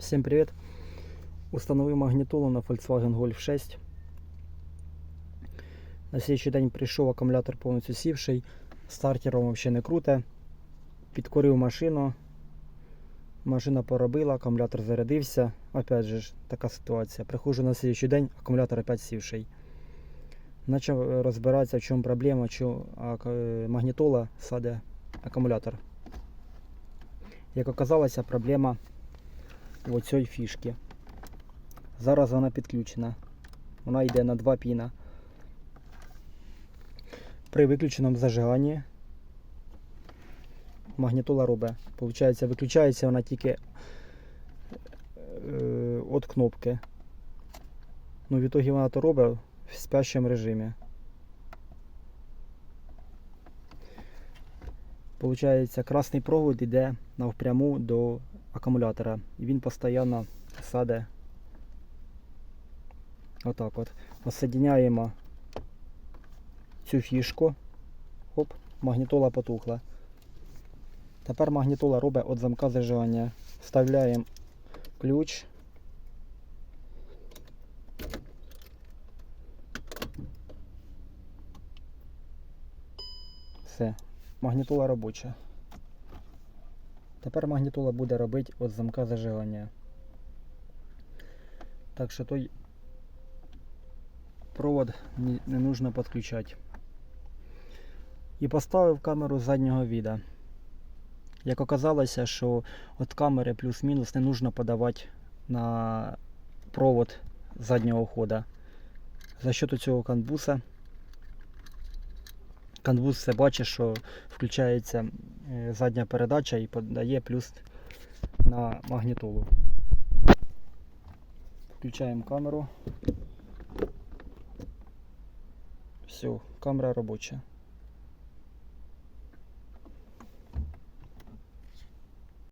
Всім привіт! Установив магнітолу на Volkswagen Golf 6. На слідчий день прийшов акумулятор повністю сівший, стартером взагалі не круте. Підкорив машину. Машина поробила, акумулятор зарядився. Опять же така ситуація. Приходжу на слідчий день, акумулятор опять сівший. Почав розбиратися, в чому проблема, що е, магнітола саде акумулятор. Як оказалося, проблема в фішки. Зараз вона підключена. Вона йде на два піна. При виключеному зажиганні магнітола робить. Получається, виключається вона тільки від кнопки. Ну, в ітогі вона то робить в спящому режимі. Получається, красний провод йде навпряму до акумулятора. І він постійно саде. Отак от. Осоединяємо цю фішку. Оп, магнітола потухла. Тепер магнітола робить від замка зажигання. Вставляємо ключ. Все, магнітола робоча. Тепер магнітола буде робити від замка зажигання. Так що той провод не, нужно підключати. І поставив камеру заднього віда. Як оказалося, що від камери плюс-мінус не нужно подавати на провод заднього хода. За счет цього канбуса. Канбус все бачить, що включається е, задня передача і подає плюс на магнітолу. Включаємо камеру. Все, камера робоча.